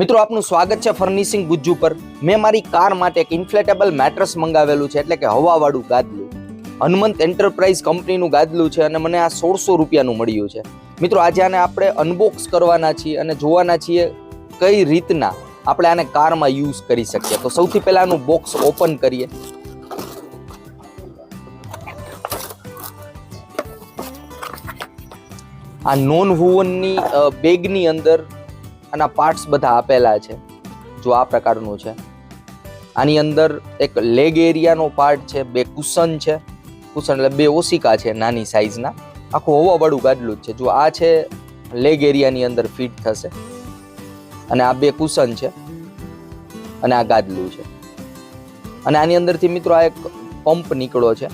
મિત્રો, આપનું સ્વાગત છે ફર્નિશિંગ ગુજ્જુ પર. મેં મારી કાર માટે એક ઇન્ફ્લેટેબલ મેટ્રસ મંગાવેલું છે, એટલે કે હવાવાળું ગાદલું. હનુમંત એન્ટરપ્રાઇઝ કંપનીનું ગાદલું છે અને મને આ સોળસો રૂપિયાનું મળ્યું છે. મિત્રો, આજે આને આપણે અનબોક્સ કરવાના છીએ અને જોવાના છીએ કઈ રીતના આપણે આને કારમાં યુઝ કરી શકીએ. તો સૌથી પહેલાં આનું બોક્સ ઓપન કરીએ. આ નોન વુવનની બેગની અંદર આના પાર્ટ્સ બધા આપેલા છે. જો આ પ્રકારનું છે. આની અંદર એક લેગ એરિયાનો પાર્ટ છે, બે કુશન છે. કુશન એટલે બે ઓસિકા છે નાની સાઇઝના આખું હવાવાળું ગાડલું જ છે. જો આ છે લેગ એરિયાની અંદર ફિટ થશે. અને આ બે કુશન છે. અને આ ગાદલું છે. અને આની અંદરથી મિત્રો આ એક પંપ નીકળો છે.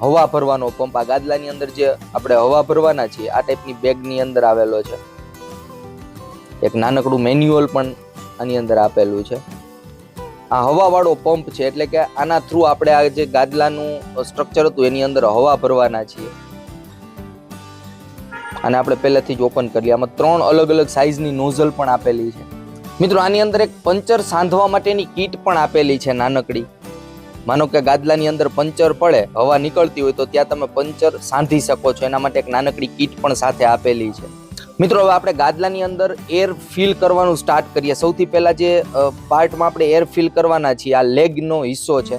હવા ભરવાનો પંપ આ ગાદલાની અંદર જે આપણે હવા ભરવાના છીએ, આ ટાઈપની બેગની અંદર આવેલો છે. એક નાનકડું મેન્યુઅલ પણ આની અંદર આપેલું છે. આ હવાવાળો પંપ છે, એટલે કે આના થ્રુ આપણે આ જે ગાદલાનું સ્ટ્રક્ચર હતું, એની અંદર હવા ભરવાના છીએ. અને આપણે પહેલેથી જ ઓપન કરીએ આમાં ત્રણ અલગ અલગ સાઇઝની નોઝલ પણ આપેલી છે. મિત્રો, આની અંદર એક પંચર સાંધવા માટેની કીટ પણ આપેલી છે નાનકડી. માનો કે ગાદલાની અંદર પંચર પડે, હવા નીકળતી હોય તો ત્યાં તમે પંચર સાંધી શકો છો. એના માટે એક નાનકડી કીટ પણ સાથે આપેલી છે. મિત્રો, હવે આપણે ગાદલાની અંદર એર ફિલ કરવાનું સ્ટાર્ટ કરીએ. સૌથી પહેલાં જે પાર્ટમાં આપણે એર ફિલ કરવાના છીએ, આ લેગનો હિસ્સો છે.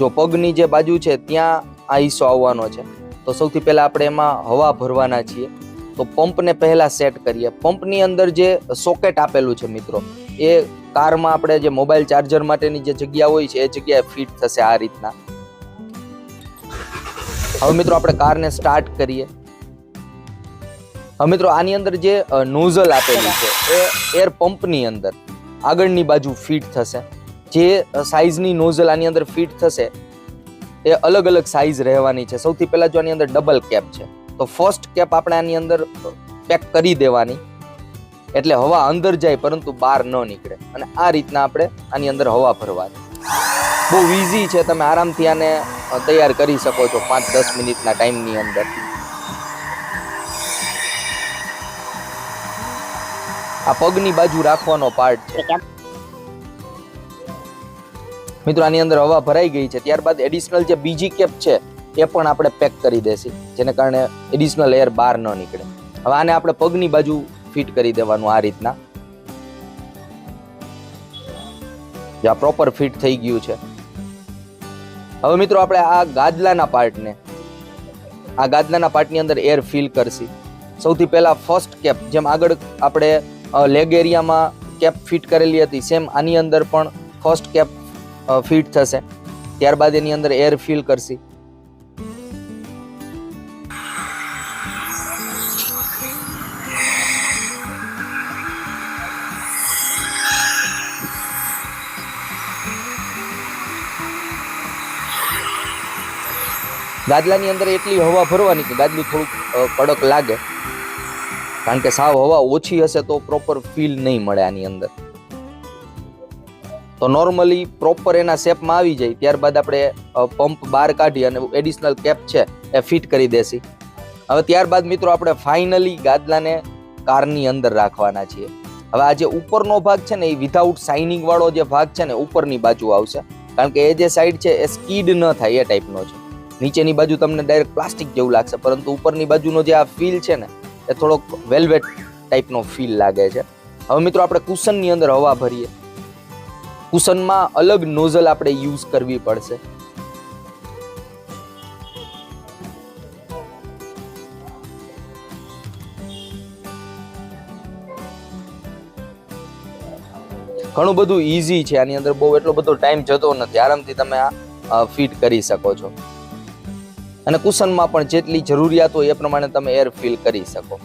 જો પગની જે બાજુ છે, ત્યાં આ હિસ્સો આવવાનો છે. તો સૌથી પહેલાં આપણે એમાં હવા ભરવાના છીએ. તો પંપને પહેલાં સેટ કરીએ. પંપની અંદર જે સોકેટ આપેલું છે મિત્રો, એ કારમાં આપણે જે મોબાઈલ ચાર્જર માટેની જે જગ્યા હોય છે, એ જગ્યાએ ફિટ થશે આ રીતના. હવે મિત્રો, આપણે કારને સ્ટાર્ટ કરીએ. મિત્રો, આની અંદર જે નોઝલ આપેલી છે, એ એર પંપની અંદર આગળની બાજુ ફિટ થશે. જે સાઇઝની નોઝલ આની અંદર ફિટ થશે, એ અલગ અલગ સાઇઝ રહેવાની છે. સૌથી પહેલાં જો આની અંદર ડબલ કેપ છે, તો ફર્સ્ટ કેપ આપણે આની અંદર પેક કરી દેવાની. એટલે હવા અંદર જાય, પરંતુ બહાર ન નીકળે. અને આ રીતના આપણે આની અંદર હવા ભરવાની. બહુ ઇઝી છે, તમે આરામથી આને તૈયાર કરી શકો છો પાંચ દસ મિનિટના ટાઈમની અંદર. આ પગની બાજુ રાખવાનો પાર્ટ છે. મિત્રો આની અંદર હવા ભરાઈ ગઈ છે. ત્યારબાદ એડિશનલ જે બીજી કેપ છે એ પણ આપણે પેક કરી દેસી જેને કારણે એડિશનલ એર બહાર ન નીકળે. હવે આને આપણે પગની બાજુ ફિટ કરી દેવાનું આ રીતના. જે આ પ્રોપર ફિટ થઈ ગયું છે. હવે મિત્રો આપણે આ ગાદલાના પાર્ટને આ ગાદલાના પાર્ટની અંદર એર ફિલ કરશી. સૌથી પહેલા ફર્સ્ટ કેપ જેમ આગળ આપણે લેગ એરિયામાં કેપ ફિટ કરેલી હતી. સેમ આની અંદર પણ ફર્સ્ટ કેપ ફિટ થશે. ત્યારબાદ એની અંદર એર ફિલ કરશી. ગાદલાની અંદર એટલી હવા ભરવાની કે ગાદલું થોડુંક કડક લાગે. કારણ કે સાવ હવા ઓછી હશે તો પ્રોપર ફીલ નહીં મળે આની અંદર. તો નોર્મલી પ્રોપર એના શેપમાં આવી જાય, ત્યારબાદ આપણે પંપ બહાર કાઢી અને એડિશનલ કેપ છે એ ફિટ કરી દેશી. હવે ત્યારબાદ મિત્રો આપણે ફાઇનલી ગાદલાને કારની અંદર રાખવાના છીએ. હવે આ જે ઉપરનો ભાગ છે ને એ વિધાઉટ શાઇનિંગ વાળો જે ભાગ છે ને ઉપરની બાજુ આવશે. કારણ કે એ જે સાઈડ છે એ સ્કીડ ન થાય એ ટાઈપનો છે. નીચેની બાજુ તમને ડાયરેક્ટ પ્લાસ્ટિક જેવું લાગશે, પરંતુ ઉપરની બાજુનો જે આ ફીલ છે ને એ થોડોક વેલ્વેટ ટાઈપનો ફીલ લાગે છે. હવે મિત્રો આપણે કુશનની અંદર હવા ભરીએ. કુશનમાં અલગ નોઝલ આપણે યુઝ કરવી પડશે. ઘણું બધું ઈઝી છે. આની અંદર બહુ એટલો બધો ટાઈમ જતો નથી. આરામથી તમે આ ફિટ કરી શકો છો. અને કુશનમાં પણ જેટલી જરૂરિયાત હોય એ પ્રમાણે તમે એર ફિલ કરી શકો.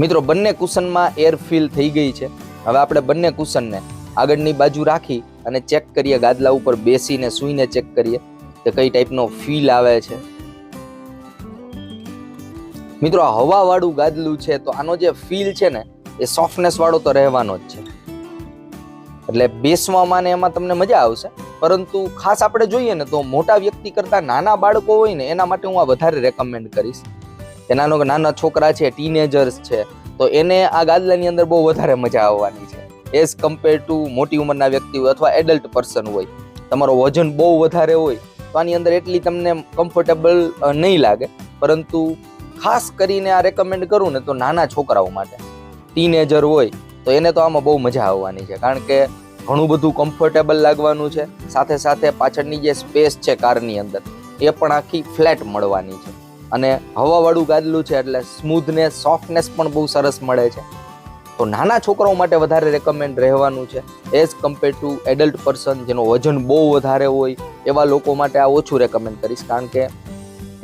મિત્રો, બંને કુશનમાં એર ફિલ થઈ ગઈ છે. હવે આપણે બંને કુશનને આગળની બાજુ રાખી અને ચેક કરીએ, ગાદલા ઉપર બેસીને સૂઈને ચેક કરીએ કે કઈ ટાઈપનો ફીલ આવે છે. મિત્રો, આ હવાવાળું ગાદલું છે, તો આનો જે ફીલ છે ને, એ સોફ્ટનેસ વાળો તો રહેવાનો જ છે. એટલે બેસવામાં ને એમાં તમને મજા આવશે. પરંતુ ખાસ આપણે જોઈએ ને તો મોટા વ્યક્તિ કરતાં નાના બાળકો હોય ને એના માટે હું આ વધારે રેકમેન્ડ કરીશ. કે નાનો નાના છોકરા છે ટીનેજર્સ છે, તો એને આ ગાદલાની અંદર બહુ વધારે મજા આવવાની છે. એઝ કમ્પેર ટુ મોટી ઉંમરના વ્યક્તિ હોય અથવા એડલ્ટ પર્સન હોય. તમારો વજન બહુ વધારે હોય, તો આની અંદર એટલી તમને કમ્ફર્ટેબલ નહીં લાગે. પરંતુ ખાસ કરીને આ રેકમેન્ડ કરું ને તો નાના છોકરાઓ માટે. ટીનેજર હોય તો એને તો આમાં બહુ મજા આવવાની છે, કારણ કે ઘણું બધું કમ્ફર્ટેબલ લાગવાનું છે. સાથે સાથે પાછળની જે સ્પેસ છે કારની અંદર, એ પણ આખી ફ્લેટ મળવાની છે. અને હવાવાળું ગાદલું છે એટલે સ્મૂથનેસ સોફ્ટનેસ પણ બહુ સરસ મળે છે. તો નાના છોકરાઓ માટે વધારે રેકમેન્ડ રહેવાનું છે as compare to adult person જેનો વજન બહુ વધારે હોય, એવા લોકો માટે આ ઓછું રેકમેન્ડ કરીશ, કારણ કે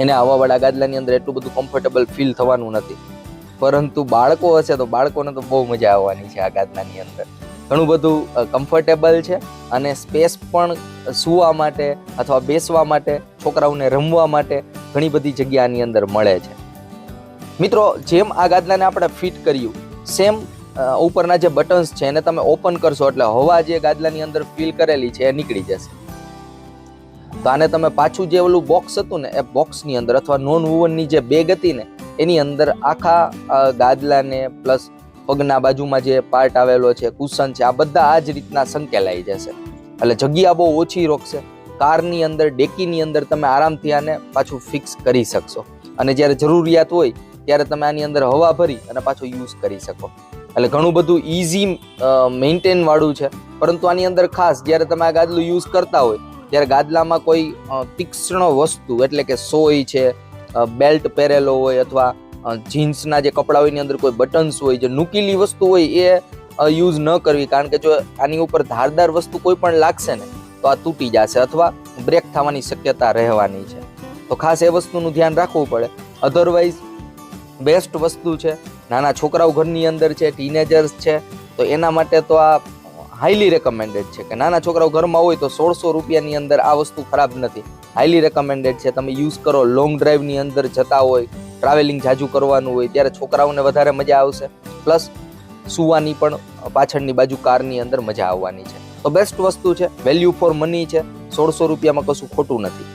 એને હવાવાળા ગાદલાની અંદર એટલું બધું કમ્ફર્ટેબલ ફીલ થવાનું નથી. પરંતુ બાળકો હશે તો બાળકોને તો બહુ મજા આવવાની છે આ ગાદલાની અંદર. ઘણું બધું કમ્ફર્ટેબલ છે અને સ્પેસ પણ સૂવા માટે અથવા બેસવા માટે, છોકરાઓને રમવા માટે ઘણી બધી જગ્યાની અંદર મળે છે. મિત્રો, જેમ આ ગાદલાને આપણે ફિટ કર્યું સેમ ઉપરના જે બટન્સ છે એને તમે ઓપન કરશો એટલે હવા જે ગાદલાની અંદર ફિલ કરેલી છે એ નીકળી જશે. તો આને તમે પાછું જે ઓલું બોક્સ હતું ને, એ બોક્સની અંદર અથવા નોન વુવનની જે બેગ હતી ને એની અંદર આખા ગાદલાને પ્લસ પગના બાજુમાં જે પાર્ટ આવેલો છે કુશન છે, આ બધા આ જ રીતના સંકેલાઈ જશે. એટલે જગ્યા બહુ ઓછી રોકશે. કારની અંદર, ડેકીની અંદર તમે આરામથી આને પાછું ફિક્સ કરી શકશો. અને જ્યારે જરૂરિયાત હોય, ત્યારે તમે આની અંદર હવા ભરી અને પાછો યુઝ કરી શકો. એટલે ઘણું બધું ઇઝી મેન્ટેન વાળું છે. પરંતુ આની અંદર ખાસ, જ્યારે તમે આ ગાદલું યુઝ કરતા હોય, ત્યારે ગાદલામાં કોઈ તીક્ષ્ણ વસ્તુ, એટલે કે સોય છે બેલ્ટ પહેરેલો હોય અથવા જીન્સના જે કપડા હોય એની અંદર કોઈ બટન્સ હોય, જે નુકીલી વસ્તુ હોય, એ યુઝ ન કરવી. કારણ કે જો આની ઉપર ધારદાર વસ્તુ કોઈ પણ લાગશે ને, તો આ તૂટી જશે અથવા બ્રેક થવાની શક્યતા રહેવાની છે. તો ખાસ એ વસ્તુનું ધ્યાન રાખવું પડે. અધરવાઇઝ બેસ્ટ વસ્તુ છે, નાના છોકરાઓ ઘરની અંદર છે ટીનેજર્સ છે, તો એના માટે તો આ હાઈલી રેકમેન્ડેડ છે કે નાના છોકરાઓ ઘરમાં હોય તો સોળસો રૂપિયાની અંદર આ વસ્તુ ખરાબ નથી. હાઈલી રેકમેન્ડેડ છે, તમે યુઝ કરો લોંગ ડ્રાઈવની અંદર જતા હોય ટ્રાવેલિંગ જાજુ કરવાનું હોય, ત્યારે છોકરાઓને વધારે મજા આવશે. પ્લસ સુવાની પણ પાછળની બાજુ કારની અંદર મજા આવવાની છે. તો બેસ્ટ વસ્તુ છે વેલ્યુ ફોર મની છે, સોળસો રૂપિયામાં કશું ખોટું નથી.